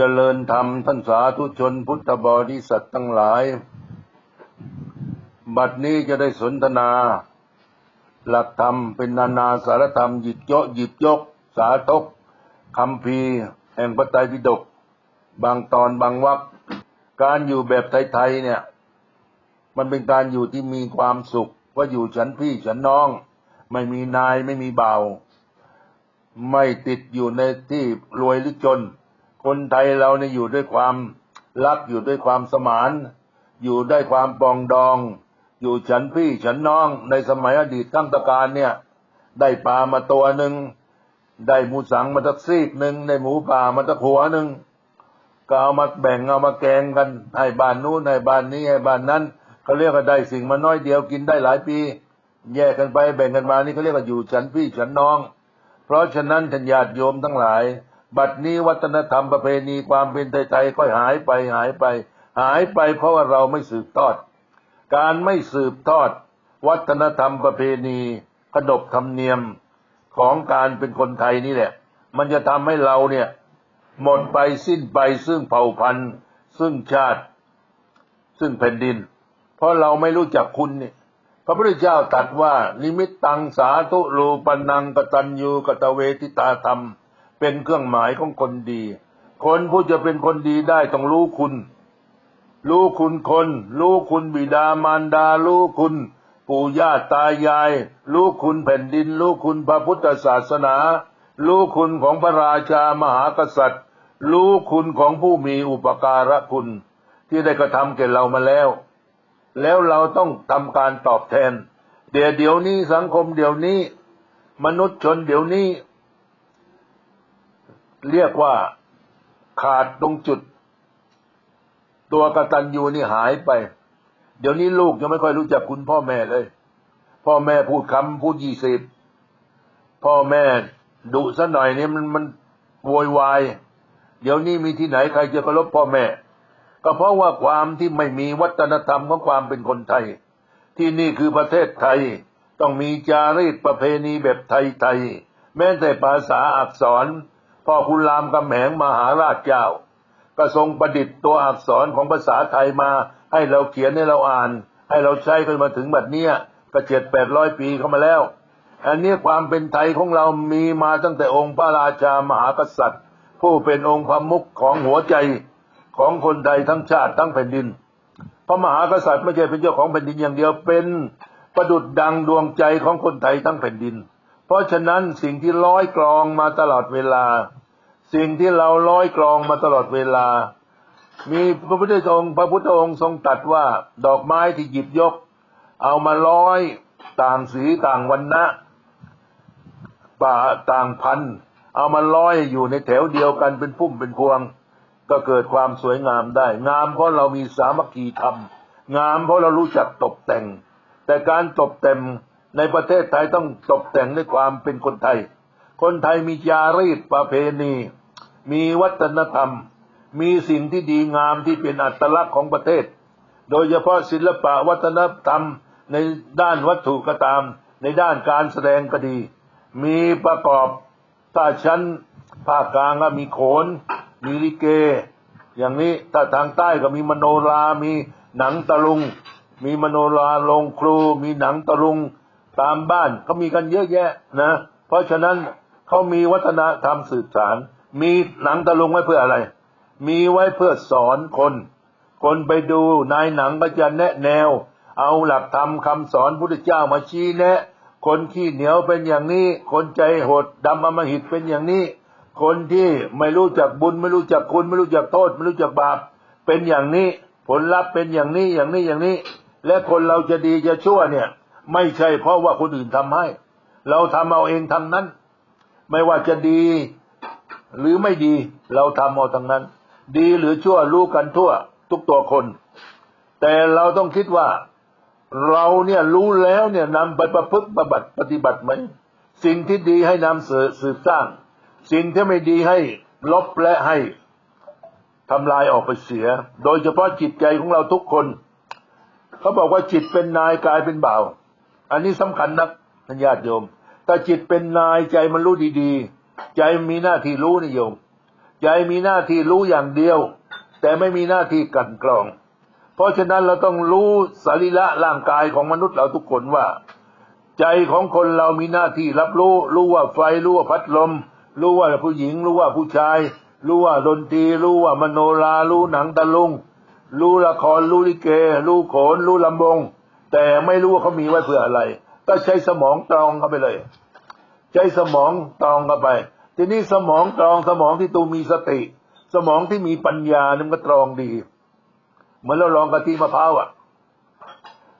เจริญธรรมท่านสาธุชนพุทธบริษัททั้งหลาย บัดนี้จะได้สนทนา หลักธรรมเป็นนานาสารธรรมหยิบยกหยิบยก สาธกคำพีแห่งพระไตรปิฎกบางตอนบางวรรคการอยู่แบบไทยๆเนี่ย มันเป็นการอยู่ที่มีความสุข ว่าอยู่ฉันพี่ฉันน้อง ไม่มีนายไม่มีเบาไม่ติดอยู่ในที่รวยหรือจน คนไทยเราเนี่ยอยู่ด้วยความรักอยู่ด้วยความสมาน อยู่ด้วยความปองดอง อยู่ฉันพี่ฉันน้องในสมัยอดีตตั้งตะการเนี่ย ได้ปลามาตัวหนึ่งได้หมูสังมาตักซีกหนึ่งได้หมูป่ามาตักหัวหนึ่งก็เอามาแบ่งเอามาแกงกันให้บ้านนู้นให้บ้านนี้ให้บ้านนั้นเขาเรียกว่าได้สิ่งมาน้อยเดียวกินได้หลายปี แยกกันไปแบ่งกันมานี่เขาเรียกว่าอยู่ฉันพี่ฉันน้อง เพราะฉะนั้นท่านญาติโยมทั้งหลาย บัดนี้วัฒนธรรมประเพณีความเป็นไทยๆก็หายไปหายไป หายไปเพราะว่าเราไม่สืบทอด การไม่สืบทอด วัฒนธรรมประเพณีขนบธรรมเนียมของการเป็นคนไทยนี่แหละ มันจะทำให้เราเนี่ย หมดไปสิ้นไปซึ่งเผ่าพันธุ์ ซึ่งชาติ ซึ่งแผ่นดิน เพราะเราไม่รู้จักคุณนี่พระพุทธเจ้าตรัสว่านิมิตตังสาธุรูปนังกตัญญูกตเวทิตาธรรม เป็นเครื่องหมายของคนดี คนผู้จะเป็นคนดีได้ต้องรู้คุณ รู้คุณคน รู้คุณบิดามารดา รู้คุณ ปู่ย่าตายาย รู้คุณแผ่นดิน รู้คุณพระพุทธศาสนา รู้คุณของพระราชามหากษัตริย์ รู้คุณของผู้มีอุปการะคุณ ที่ได้กระทำแก่เรามาแล้ว แล้วเราต้องทำการตอบแทน เดี๋ยวเดี๋ยวนี้สังคมเดี๋ยวนี้ มนุษย์ชนเดี๋ยวนี้ เรียกว่าขาดตรงจุด ตัวกตัญญูนี่หายไป เดี๋ยวนี้ลูกยังไม่ค่อยรู้จักคุณพ่อแม่เลย พ่อแม่พูดคำพูดยี่สิบพ่อแม่ดุซะหน่อยนี่มันมันโวยวาย เดี๋ยวนี้มีที่ไหนใครจะเคารพพ่อแม่ ก็เพราะว่าความที่ไม่มีวัฒนธรรมของความเป็นคนไทย ที่นี่คือประเทศไทย ต้องมีจารีตประเพณีแบบไทยๆแม้แต่ภาษาอักษร พ่อคุณรามคำแหงมหาราชเจ้าก็ทรงประดิษฐ์ตัวอักษรของภาษาไทยมา ให้เราเขียนให้เราอ่าน ให้เราใช้กันมาถึงบัดเนี้ยก็เจ็ดแปดร้อยปีเข้ามาแล้ว อันนี้ความเป็นไทยของเรามีมาตั้งแต่องค์พระราชามหากษัตริย์ ผู้เป็นองค์พระมุขของหัวใจของคนไทยทั้งชาติทั้งแผ่นดิน พระมหากษัตริย์ไม่ใช่เป็นเจ้าของแผ่นดินอย่างเดียวเป็นประดุดดังดวงใจของคนไทยทั้งแผ่นดิน เพราะฉะนั้นสิ่งที่ร้อยกรองมาตลอดเวลา สิ่งที่เราร้อยกรองมาตลอดเวลา มีพระพุทธองค์พระพุทธองค์ทรงตรัสว่า ดอกไม้ที่หยิบยก เอามาร้อยต่างสีต่างวันนะป่าต่างพันธุ์เอามาร้อยอยู่ในแถวเดียวกันเป็นพุ่มเป็นพวง ก็เกิดความสวยงามได้ งามเพราะเรามีสามัคคีธรรม งามเพราะเรารู้จักตกแต่ง แต่การตกแต่งในประเทศไทยต้องตกแต่งด้วยความเป็นคนไทย คนไทยมีจารีตประเพณี มีวัฒนธรรม มีสิ่งที่ดีงามที่เป็นอัตลักษณ์ของประเทศ โดยเฉพาะศิลปะวัฒนธรรมในด้านวัตถุก็ตาม ในด้านการแสดงก็ดี มีประกอบถ้าชั้นภาคกลางก็มีโขน มีลิเก อย่างนี้ถ้าทางใต้ก็มีมโนรา มีหนังตะลุง มีมโนราลงครู มีหนังตะลุงตามบ้านเขามีกันเยอะแยะนะ เพราะฉะนั้นเขามีวัฒนธรรมสืบสาร มีหนังตะลุงไว้เพื่ออะไร มีไว้เพื่อสอนคน คนไปดูนายหนังก็จะแนะแนว เอาหลักธรรมคำสอนพุทธเจ้ามาชี้แนะ คนขี้เหนียวเป็นอย่างนี้ คนใจโหดดำอมหิตเป็นอย่างนี้ คนที่ไม่รู้จักบุญไม่รู้จักคุณไม่รู้จักโทษ ไม่รู้จักบาป เป็นอย่างนี้ ผลลัพธ์เป็นอย่างนี้อย่างนี้อย่างนี้ และคนเราจะดีจะชั่วเนี่ย ไม่ใช่เพราะว่าคนอื่นทำให้ เราทำเอาเองทั้งนั้น ไม่ว่าจะดี หรือไม่ดีเราทำเอาทั้งนั้น ดีหรือชั่วรู้กันทั่ว ทุกตัวคน แต่เราต้องคิดว่า เราเนี่ยรู้แล้วเนี่ยนำไปประพฤติปฏิบัติปฏิบัติไหมสิ่งที่ดีให้นำสืบสืบสร้าง สิ่งที่ไม่ดีให้ลบและให้ทำลายออกไปเสีย โดยเฉพาะจิตใจของเราทุกคน เขาบอกว่าจิตเป็นนายกายเป็นบ่าว อันนี้สำคัญนักท่านญาติโยมถ้าจิตเป็นนายใจมันรู้ดีๆ ใจมีหน้าที่รู้นิยม ใจมีหน้าที่รู้อย่างเดียว แต่ไม่มีหน้าที่กันกรอง เพราะฉะนั้นเราต้องรู้สรีระร่างกายของมนุษย์เราทุกคนว่า ใจของคนเรามีหน้าที่รับรู้ รู้ว่าไฟรู้ว่าพัดลม รู้ว่าผู้หญิง รู้ว่าผู้ชาย รู้ว่าดนตรีรู้ว่ามโนรารู้หนังตะลุง รู้ละครรู้ลิเก รู้โขนรู้ลำวงแต่ไม่รู้ว่าเขามีไว้เพื่ออะไร ก็ใช้สมองตรองเข้าไปเลย ช้สมองตรองเข้าไป ทีนี้สมองตรองสมองที่ตูมีสติ สมองที่มีปัญญานี่มันก็ตรองดี เหมือนเราลองกะทิมะพร้าวอะ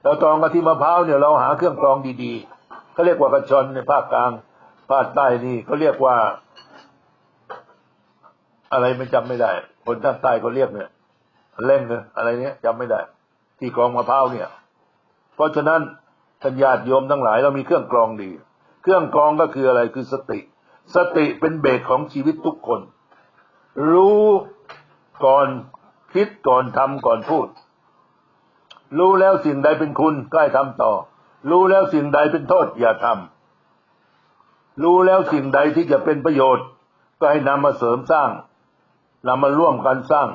เราตรองกะทิมะพร้าวเนี่ยเราหาเครื่องกรองดีๆเขาเรียกว่ากระชอนในภาคกลางภาคใต้นี่เขาเรียกว่า อะไรไม่จำไม่ได้ คนภาคใต้เขาเรียกเนี่ยเล่งเนี่ยอะไรเนี้ยจำไม่ได้ ที่กรองมะพร้าวเนี่ย เพราะฉะนั้นท่านญาติโยมทั้งหลายเรามีเครื่องกรองดี เครื่องกรองก็คืออะไรคือสติ สติเป็นเบสของชีวิตทุกคน รู้ก่อนคิดก่อนทำก่อนพูด รู้แล้วสิ่งใดเป็นคุณก็ให้ทำต่อ รู้แล้วสิ่งใดเป็นโทษอย่าทำรู้แล้วสิ่งใดที่จะเป็นประโยชน์ ก็ให้นำมาเสริมสร้างนำมาร่วมกันสร้าง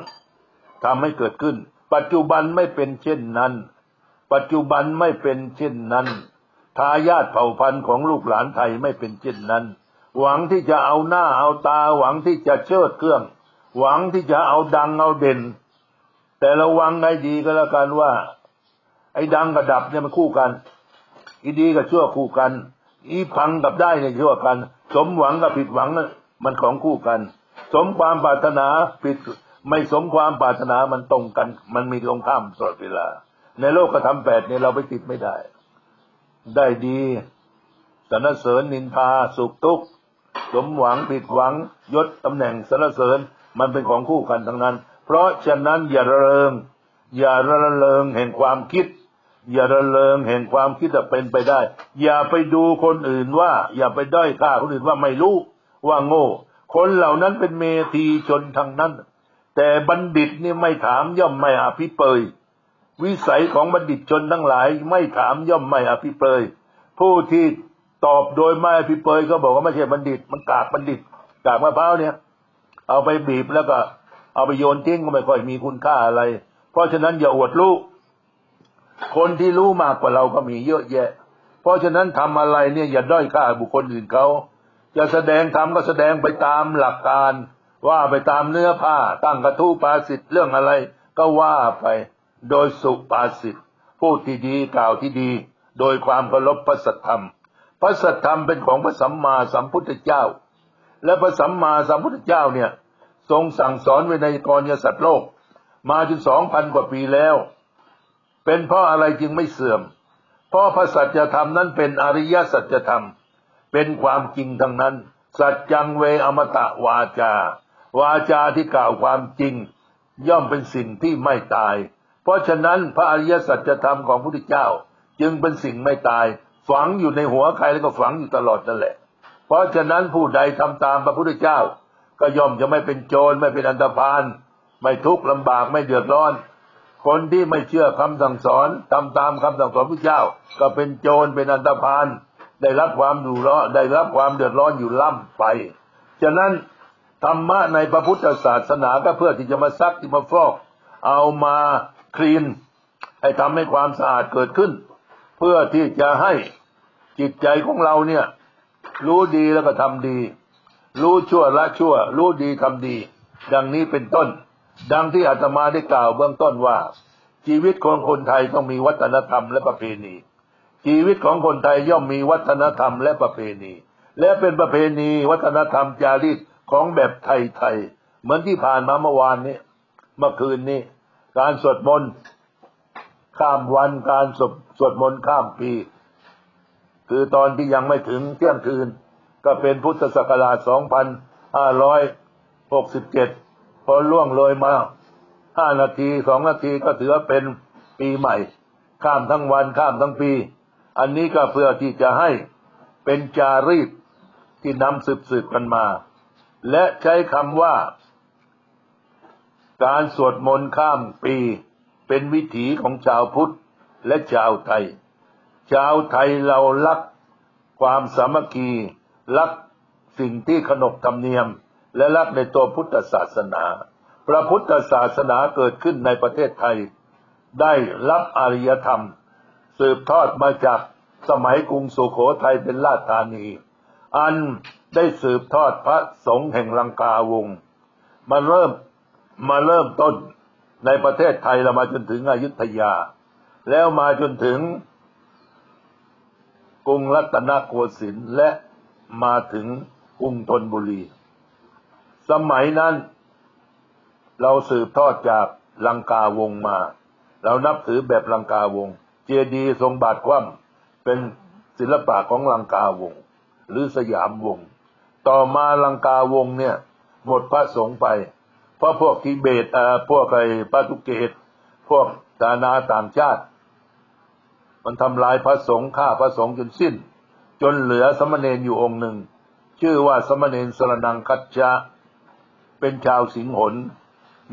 ทำให้เกิดขึ้น ปัจจุบันไม่เป็นเช่นนั้น ปัจจุบันไม่เป็นเช่นนั้น ทายาทเผ่าพันธุ์ของลูกหลานไทยไม่เป็นเช่นนั้น หวังที่จะเอาหน้าเอาตา หวังที่จะเชิดเครื่อง หวังที่จะเอาดังเอาเด่น แต่ระวังให้ดีก็แล้วกันว่า ไอ้ดังกับดับเนี่ยมันคู่กัน อีดีกับชั่วคู่กัน อีพังกับได้เนี่ยชั่วกัน สมหวังกับผิดหวังมันของคู่กัน สมความปรารถนาผิดไม่สมความปรารถนามันตรงกัน มันมีตรงข้ามตลอดเวลา ในโลกกระทำแปดเนี่ยเราไปติดไม่ได้ ได้ดีสรรเสริญนินทาสุขทุกข์สมหวังผิดหวังยศตำแหน่งสรรเสริญมันเป็นของคู่กันทั้งนั้น เพราะฉะนั้นอย่าระเริง อย่าระเริงแห่งความคิด อย่าระเริงแห่งความคิดจะเป็นไปได้ อย่าไปดูคนอื่นว่า อย่าไปด้อยค่าคนอื่นว่าไม่รู้ว่าโง่ คนเหล่านั้นเป็นเมธีชนทางนั้น แต่บัณฑิตนี่ไม่ถามย่อมไม่อภิเปย วิสัยของบัณฑิตชนทั้งหลายไม่ถามย่อมไม่อภิเปยผู้ที่ตอบโดยไม่อภิเปยก็บอกว่าไม่ใช่บัณฑิต มันกากบัณฑิตกากมะพร้าวเนี่ย เอาไปบีบแล้วก็ เอาไปโยนทิ้งก็ไม่ค่อยมีคุณค่าอะไร เพราะฉะนั้นอย่าอวดรู้คนที่รู้มากกว่าเราก็มีเยอะแยะ เพราะฉะนั้นทำอะไรเนี่ยอย่าด้อยค่าบุคคลอื่นเขาจะแสดงทำก็แสดงไปตามหลักการ ว่าไปตามเนื้อผ้าตั้งกระทู้ปาสิทธิ์เรื่องอะไรก็ว่าไป โดยสุปาสิทธิ์พูดที่ดีกล่าวที่ดี โดยความเคารพพระสัทธรรม พระสัทธรรมเป็นของพระสัมมาสัมพุทธเจ้า และพระสัมมาสัมพุทธเจ้าเนี่ยทรงสั่งสอนไว้ในกรณีสัตว์โลก มาถึงสองพันกว่าปีแล้ว เป็นเพราะอะไรจึงไม่เสื่อม เพราะพระสัจธรรมนั้นเป็นอริยสัจธรรม เป็นความจริงทั้งนั้น สัจจังเวอมตะวาจา วาจาที่กล่าวความจริง ย่อมเป็นสิ่งที่ไม่ตาย เพราะฉะนั้นพระอริยสัจธรรมของพระพุทธเจ้า จึงเป็นสิ่งไม่ตาย ฝังอยู่ในหัวใครแล้วก็ฝังอยู่ตลอดนั่นแหละ เพราะฉะนั้นผู้ใดทำตามพระพุทธเจ้า ก็ย่อมจะไม่เป็นโจรไม่เป็นอันตพานไม่ทุกข์ลำบากไม่เดือดร้อน คนที่ไม่เชื่อคำสั่งสอนทำตามคำสั่งสอนพระเจ้า ก็เป็นโจรเป็นอันตพานได้รับความดูร้อนได้รับความเดือดร้อนอยู่ล่ำไปฉะนั้นธรรมะในพระพุทธศาสนาก็เพื่อที่จะมาซักที่มาฟอก เอามา คลีน ให้ทำให้ความสะอาดเกิดขึ้น เพื่อที่จะให้จิตใจของเราเนี่ย รู้ดีแล้วก็ทำดี รู้ชั่วละชั่ว รู้ดีทำดี ดังนี้เป็นต้น ดังที่อาตมาได้กล่าวเบื้องต้นว่า ชีวิตของคนไทยต้องมีวัฒนธรรมและประเพณี ชีวิตของคนไทยย่อมมีวัฒนธรรมและประเพณี และเป็นประเพณีวัฒนธรรมจารีตของแบบไทยๆเหมือนที่ผ่านมาเมื่อวานนี้เมื่อคืนนี้ การสวดมนต์ข้ามวันการสวดสวดมนต์ข้ามปี คือตอนที่ยังไม่ถึงเที่ยงคืน ก็เป็นพุทธศักราช 2567 พอล่วงเลยมา 5 นาที 2 นาทีก็ถือว่าเป็นปีใหม่ ข้ามทั้งวันข้ามทั้งปี อันนี้ก็เพื่อที่จะให้เป็นจารีตที่นำสืบสืบกันมา และใช้คำว่า การสวดมนต์ข้ามปีเป็นวิถีของชาวพุทธและชาวไทย ชาวไทยเรารักความสามัคคีรักสิ่งที่ขนบธรรมเนียม และรักในตัวพุทธศาสนา พระพุทธศาสนาเกิดขึ้นในประเทศไทย ได้รับอารยธรรม สืบทอดมาจากสมัยกรุงสุโขทัยเป็นราชธานี อันได้สืบทอดพระสงฆ์แห่งลังกาวงศ์มาเริ่ม มาเริ่มต้นในประเทศไทยเรามาจนถึงอยุธยา แล้วมาจนถึงกรุงรัตนโกสินทร์และมาถึงกรุงธนบุรี สมัยนั้น เราสืบทอดจากลังกาวงมา เรานับถือแบบลังกาวง เจดีทรงบาทคว่ำเป็นศิลปะของลังกาวง หรือสยามวง ต่อมาลังกาวงเนี่ย หมดพระสงฆ์ไป ราะพวกทิเบตอ่าพวกไอ้ปาตุเกต พวกตานาต่างชาติ มันทำลายพระสงฆ์ฆ่าพระสงฆ์จนสิ้น จนเหลือสมณเณรอยู่องค์หนึ่ง ชื่อว่าสมณเณรสรนังคัจจะเป็นชาวสิงหน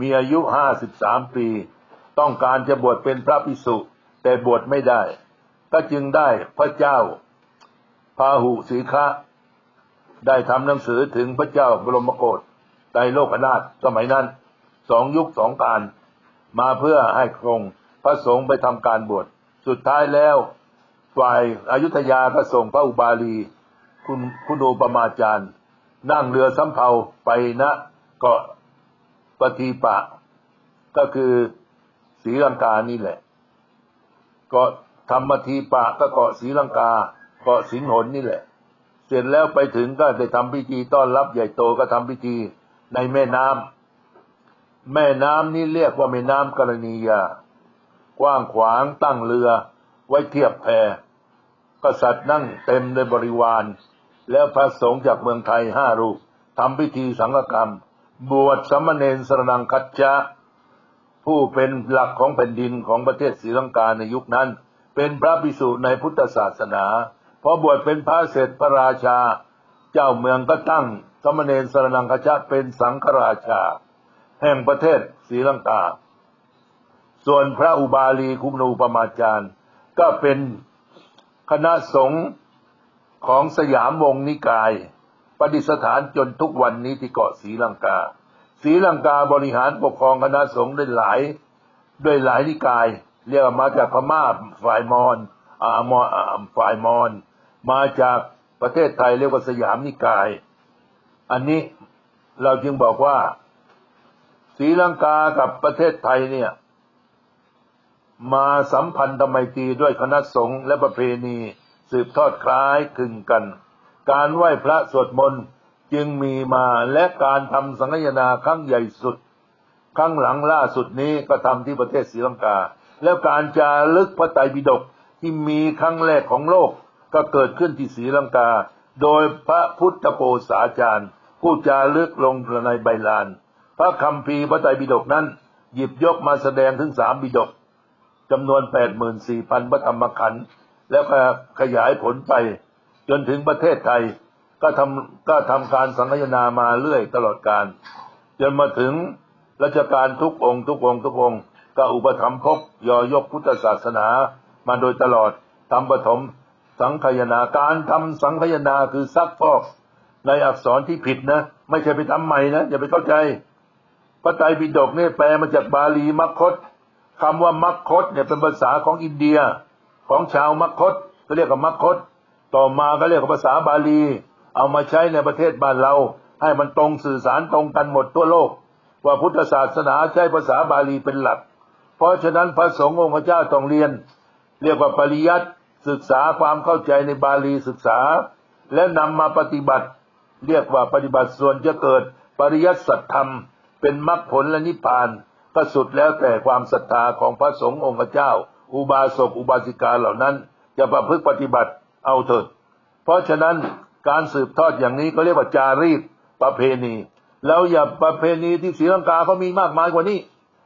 มีอายุห้าสิบสามปี ต้องการจะบวชเป็นพระภิกษุ แต่บวชไม่ได้ ก็จึงได้พระเจ้าพาหุสีคะได้ทำหนังสือถึงพระเจ้าบรมโกศ ไตรโลกนาถสมัยนั้นสองยุคสองการมาเพื่อให้ครงพระสงฆ์ไปทำการบวชสุดท้ายแล้ว ฝ่ายอายุทยาก็ส่งพระอุบาลี คุณคุณโอปมาจารย์ นั่งเรือสำเภาไปนะเกาะปทีปะ ก็คือศรีลังกานี่แหละ เกาะธรรมทีปะก็เกาะศรีลังกา เกาะสิงหนนี่แหละ เสร็จแล้วไปถึงก็ได้ทำพิธีต้อนรับใหญ่โตก็ทำพิธี ในแม่น้ำแม่น้ำนี่เรียกว่าแม่น้ำกรณียา กว้างขวางตั้งเรือ ไว้เทียบแพกษัตริย์นั่งเต็มด้วยบริวาร แล้วพระสงฆ์จากเมืองไทยห้ารูปทำพิธีสังฆกรรม บวชสามเณรสรนังคัจจะ ผู้เป็นหลักของแผ่นดินของประเทศศรีลังกาในยุคนั้น เป็นพระภิกษุในพุทธศาสนาพอบวชเป็นพระเสร็จพระราชา เจ้าเมืองก็ตั้ง สามเณรสรนังคชะเป็นสังฆราชา แห่งประเทศศรีลังกา ส่วนพระอุบาลีคุมนูปมาจารย์ ก็เป็นคณะสงฆ์ของสยามวงนิกายประดิษฐานจนทุกวันนี้ที่เกาะศรีลังกาศรีลังกาบริหารปกครองคณะสงฆ์ได้หลายด้วยหลายนิกาย เรียกว่ามาจากพม่าฝ่ายมอญอามอฝ่ายมอญมาจากประเทศไทยเรียกว่าสยามนิกาย อันนี้เราจึงบอกว่าศรีลังกากับประเทศไทยเนี่ย มาสัมพันธไมตรีด้วยคณะสงฆ์และประเพณีสืบทอดคล้ายคลึงกัน การไหว้พระสวดมนต์จึงมีมาและการทำสังฆนาครั้งใหญ่สุด ครั้งหลังล่าสุดนี้ก็ทำที่ประเทศศรีลังกา แล้วการจารึกพระไตรปิฎกที่มีครั้งแรกของโลกก็เกิดขึ้นที่ศรีลังกา โดยพระพุทธโกษาจารย์ ผู้จารึกลงในใบลาน พระคำพีพระไตรปิฎกนั้น หยิบยกมาแสดงถึงสามปิฎกจำนวนแปดหมื่นสี่พันพระธรรมขันธ์แล้วก็ขยายผลไป จนถึงประเทศไทยก็ทำก็ทำการสังฆนามาเรื่อยตลอดการ จนมาถึงรัชกาลทุกองค์ทุกองค์ทุกองค์ก็อุปถัมภกยอยกพุทธศาสนามาโดยตลอดทำปฐมสังขยนาการทำสังขยนาคือซักฟอก ในอักษรที่ผิดนะ ไม่ใช่ไปทำใหม่นะอย่าไปเข้าใจ พระไตรปิฎกเนี่ยแปลมาจากบาลีมัคคตคำว่ามัคคตเนี่ยเป็นภาษาของอินเดียของชาวมัคคตเขาเรียกว่ามัคคต ต่อมาก็เรียกว่าภาษาบาลี เอามาใช้ในประเทศบ้านเรา ให้มันตรงสื่อสารตรงกันหมดทั่วโลก ว่าพุทธศาสนาใช้ภาษาบาลีเป็นหลัก เพราะฉะนั้นพระสงฆ์องค์เจ้าต้องเรียน เรียกว่าปริยัติศึกษาความเข้าใจในบาลีศึกษา และนำมาปฏิบัติ เรียกว่าปฏิบัติส่วนจะเกิดปริยัติสัตธรรม เป็นมรรคผลและนิพพานก็สุดแล้วแต่ความศรัทธาของพระสงฆ์องค์เจ้า อุบาสกอุบาสิกาเหล่านั้น จะประพฤติปฏิบัติเอาเถิด เพราะฉะนั้นการสืบทอดอย่างนี้ก็เรียกว่าจารีตประเพณี แล้วอย่าประเพณีที่ศรีลังกาเขามีมากมายกว่านี้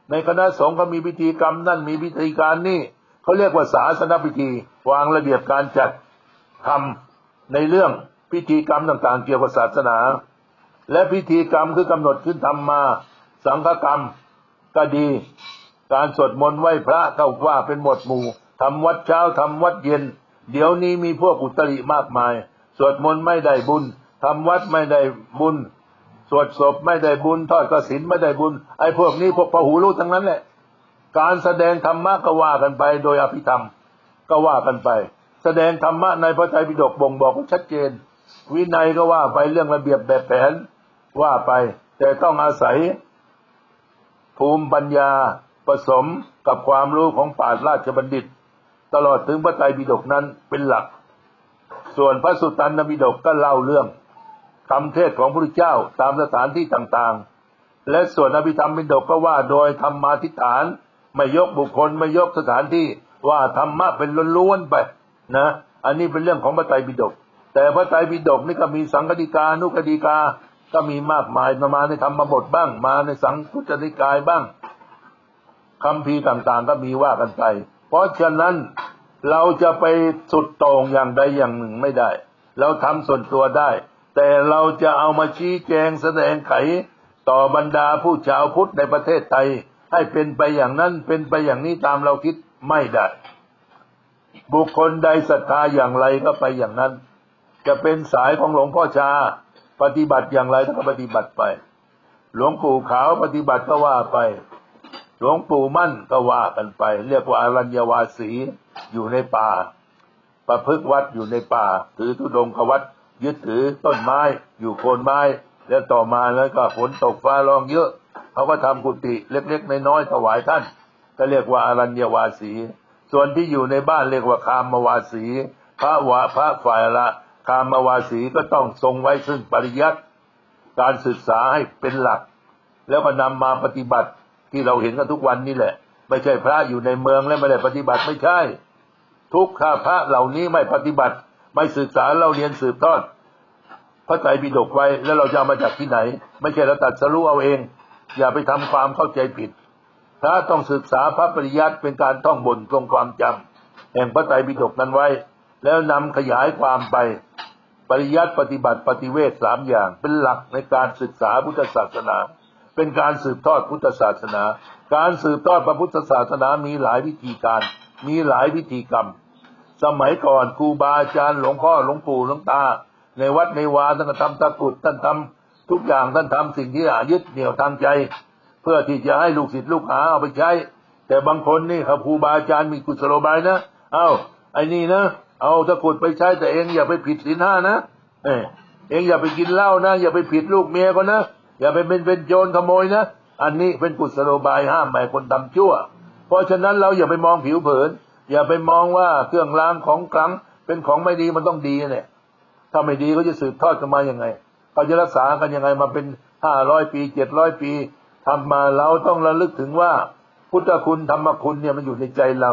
ในคณะสงฆ์เขามีพิธีกรรมนั่นมีพิธีการนี่เขาเรียกว่าศาสนพิธี วางระเบียบการจัดทำในเรื่อง พิธีกรรมต่างๆ เกี่ยวกับศาสนา และพิธีกรรมคือกำหนดขึ้นทำมา สังฆกรรมก็ดี การสวดมนต์ไหว้พระเข้าว่าเป็นหมวดหมู่ทำวัดเช้าทำวัดเย็น เดี๋ยวนี้มีพวกอุตริมากมาย สวดมนต์ไม่ได้บุญทำวัดไม่ได้บุญ สวดศพไม่ได้บุญ ทอดกระสินไม่ได้บุญ ไอ้พวกนี้พวกพหูรู้ทั้งนั้นแหละ การแสดงธรรมะก็ว่ากันไปโดยอภิธรรมก็ว่ากันไป แสดงธรรมะในพระไตรปิฎกบ่งบอกชัดเจน วินัยก็ว่าไปเรื่องระเบียบแบบแผนว่าไป แต่ต้องอาศัย ภูมิปัญญาผสมกับความรู้ของปราชญ์ราชบัณฑิต ตลอดถึงพระไตรปิฎกนั้นเป็นหลัก ส่วนพระสุตตันนปิฎกก็เล่าเรื่องคำเทศของพระพุทธเจ้าตามสถานที่ต่างๆ และส่วนอภิธรรมปิฎกก็ว่าโดยธรรมาทิฏฐาน ไม่ยกบุคคลไม่ยกสถานที่ว่าธรรมะเป็นล้วนๆไปนะ อันนี้เป็นเรื่องของพระไตรปิฎก แต่พระไตรปิฎกนี่ก็มีสังคติกานุคติกา ก็มีมากมายมามาในธรรมบทบ้าง มาในสังคุตติกายบ้างคำพีต่างๆ ก็มีว่ากันไป เพราะฉะนั้นเราจะไปสุดโต่งอย่างใดอย่างหนึ่งไม่ได้ เราทำส่วนตัวได้ แต่เราจะเอามาชี้แจงแสดงไข ต่อบรรดาผู้ชาวพุทธในประเทศไทย ให้เป็นไปอย่างนั้นเป็นไปอย่างนี้ตามเราคิดไม่ได้ บุคคลใดศรัทธาอย่างไรก็ไปอย่างนั้น จะเป็นสายของหลวงพ่อชา ปฏิบัติอย่างไรก็ปฏิบัติไป หลวงปู่ขาวปฏิบัติก็ว่าไป หลวงปู่มั่นก็ว่ากันไป เรียกว่าอรัญญวาสีอยู่ในป่า ประพฤกษ์วัดอยู่ในป่า ถือธุดงควัดยึดถือต้นไม้อยู่โคนไม้ แล้วต่อมาแล้วก็ฝนตกฟ้าร้องเยอะ เขาก็ทำกุฏิเล็กๆน้อยๆถวายท่าน ก็เรียกว่าอรัญญวาสี ส่วนที่อยู่ในบ้านเรียกว่าคามวาสี พระวะพระฝ่ายละ คามวาสีก็ต้องทรงไว้ซึ่งปริยัติการศึกษาให้เป็นหลัก แล้วก็นำมาปฏิบัติที่เราเห็นกันทุกวันนี่แหละ ไม่ใช่พระอยู่ในเมืองแล้วไม่ได้ปฏิบัติไม่ใช่ ทุกข้าพระเหล่านี้ไม่ปฏิบัติ ไม่ศึกษาเราเรียนสืบทอดพระไตรปิฎกไว้แล้วเราจะเอามาจากที่ไหน ไม่ใช่เราตัดสรู้เอาเอง อย่าไปทำความเข้าใจผิดพระต้องศึกษาพระปริยัติเป็นการท่องบนทรงความจำแห่งพระไตรปิฎกนั้นไว้ แล้วนำขยายความไป ปริยัติปฏิบัติปฏิเวทสามอย่าง เป็นหลักในการศึกษาพุทธศาสนา เป็นการสืบทอดพุทธศาสนา การสืบทอดพระพุทธศาสนามีหลายวิธีการ มีหลายวิธีกรรม สมัยก่อนครูบาอาจารย์หลวงพ่อหลวงปู่หลวงตา ในวัดในวาท่านทำตะกุดท่านทำทุกอย่างท่านทำสิ่งที่ยึดเหนี่ยวทางใจ เพื่อที่จะให้ลูกศิษย์ลูกหาเอาไปใช้ แต่บางคนนี่ครับครูบาอาจารย์มีกุศโลบายนะ เอ้าไอ้นี่นะ เอาตะกรุดไปใช้แต่เองอย่าไปผิดศีลห้านะเอยเองอย่าไปกินเหล้านะ อย่าไปผิดลูกเมียก็นะอย่าไปเป็นเป็นโจรขโมยนะอันนี้เป็นกุศโลบายห้ามไม่คนทำชั่ว เพราะฉะนั้นเราอย่าไปมองผิวเผิน อย่าไปมองว่าเครื่องรางของกลางเป็นของไม่ดีมันต้องดีเนี่ยถ้าไม่ดีเขาจะสืบทอดกันมาอยังไงเขาจะรักษากันยังไงมาเป็นห้าร้อยปีเจ็ดร้อยปีทำมาเราต้องระลึกถึงว่า พุทธคุณธรรมคุณเนี่ยมันอยู่ในใจเรา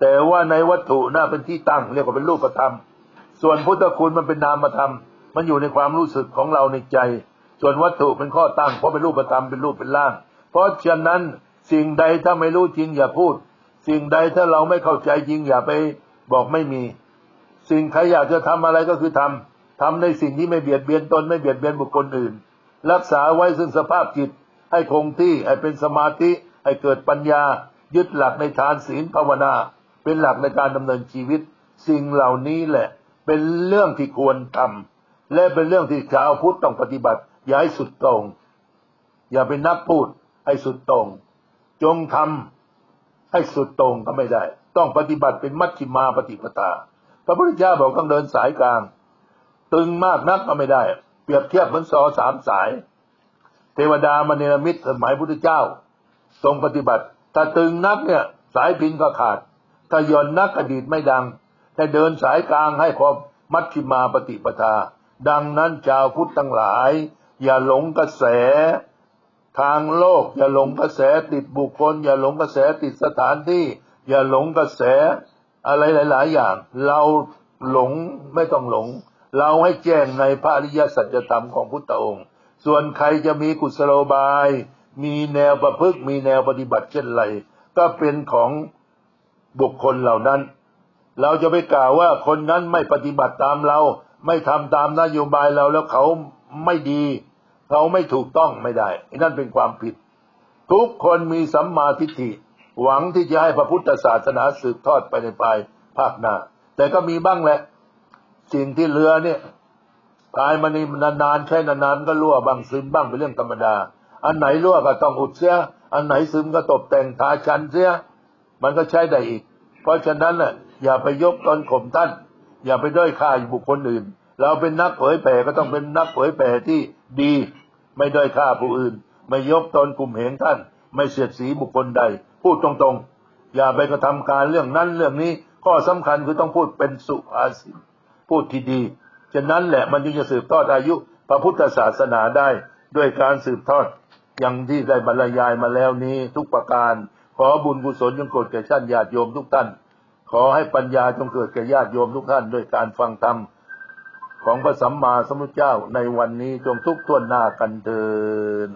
แต่ว่าในวัตถุน่าเป็นที่ตั้ง เรียกว่าเป็นรูปธรรม ส่วนพุทธคุณมันเป็นนามธรรม มันอยู่ในความรู้สึกของเราในใจ ส่วนวัตถุเป็นข้อตั้ง เพราะเป็นรูปธรรมเป็นรูปเป็นร่าง เพราะฉะนั้นสิ่งใดถ้าไม่รู้จริงอย่าพูด สิ่งใดถ้าเราไม่เข้าใจจริงอย่าไปบอกไม่มี สิ่งใครอยากจะทำอะไรก็คือทำทำในสิ่งที่ไม่เบียดเบียนตนไม่เบียดเบียนบุคคลอื่น รักษาไว้ซึ่งสภาพจิต ให้คงที่ให้เป็นสมาธิให้เกิดปัญญา ยึดหลักในทานศีลภาวนา เป็นหลักในการดำเนินชีวิต สิ่งเหล่านี้แหละ เป็นเรื่องที่ควรทำและเป็นเรื่องที่ชาวพุทธต้องปฏิบัติ อย่าให้สุดต่งอย่าเป็นนักพูดให้สุดต่งจงทำให้สุดต่งก็ไม่ได้ ต้องปฏิบัติเป็นมัชฌิมาปฏิปทาพระพุทธเจ้าบอกต้องเดินสายกลาง ตึงมากนักก็ไม่ได้ เปรียบเทียบเหมือนซอสามสาย เทวดามาเนรมิตสมัยพุทธเจ้า ทรงปฏิบัติถ้าตึงนักเนี่ย สายพินก็ขาด ถ้าย่อนนักกระดีดไม่ดัง แต่เดินสายกลางให้พอมัชฌิมาปฏิปทา ดังนั้นชาวพุทธทั้งหลาย อย่าหลงกระแส ทางโลก อย่าหลงกระแสติดบุคคล อย่าหลงกระแสติดสถานที่ อย่าหลงกระแสอะไรหลาย ๆ อย่าง เราหลงไม่ต้องหลง เราให้แจ้งในพระอริยสัจธรรมของพุทธองค์ ส่วนใครจะมีกุศโลบาย มีแนวประพฤติมีแนวปฏิบัติเช่นไร ก็เป็นของ บุคคลเหล่านั้น เราจะไปกล่าวว่าคนนั้นไม่ปฏิบัติตามเรา ไม่ทำตามนโยบายเราแล้วเขาไม่ดีเขาไม่ถูกต้องไม่ได้ นั่นเป็นความผิด ทุกคนมีสัมมาทิฏฐิ หวังที่จะให้พระพุทธศาสนาสืบทอดไปในภายภาคหน้า แต่ก็มีบ้างแหละ สิ่งที่เรือเนี่ยกายมันนี่นานๆใช้นานๆก็รั่วบ้างซึมบ้างเป็นเรื่องธรรมดา อันไหนรั่วก็ต้องอุดเสีย อันไหนซึมก็ตบแต่งทาชันเสีย มันก็ใช้ได้อีก ราะฉะนั้นน่ะอย่าไปยกตนข่มท่าน อย่าไปด้อยค่าบุคคลอื่น เราเป็นนักเผยแผ่ก็ต้องเป็นนักเผยแผ่ที่ดี ไม่ด้อยค่าผู้อื่น ไม่ยกตนกลุ่มเหงท่าน ไม่เสียดสีบุคคลใด พูดตรงๆ อย่าไปกระทำการเรื่องนั้นเรื่องนี้ข้อสำคัญคือต้องพูดเป็นสุภาษิตพูดที่ดีฉะนั้นแหละมันจึงจะสืบทอดอายุพระพุทธศาสนาได้ ด้วยการสืบทอดอย่างที่ได้บรรยายมาแล้วนี้ทุกประการ ขอบุญกุศลจงเกิดแก่ท่านญาติโยมทุกท่าน ขอให้ปัญญาจงเกิดแก่ญาติโยมทุกท่านด้วยการฟังธรรมของพระสัมมาสัมพุทธเจ้าในวันนี้จงทุกท่วนหน้ากันเถิด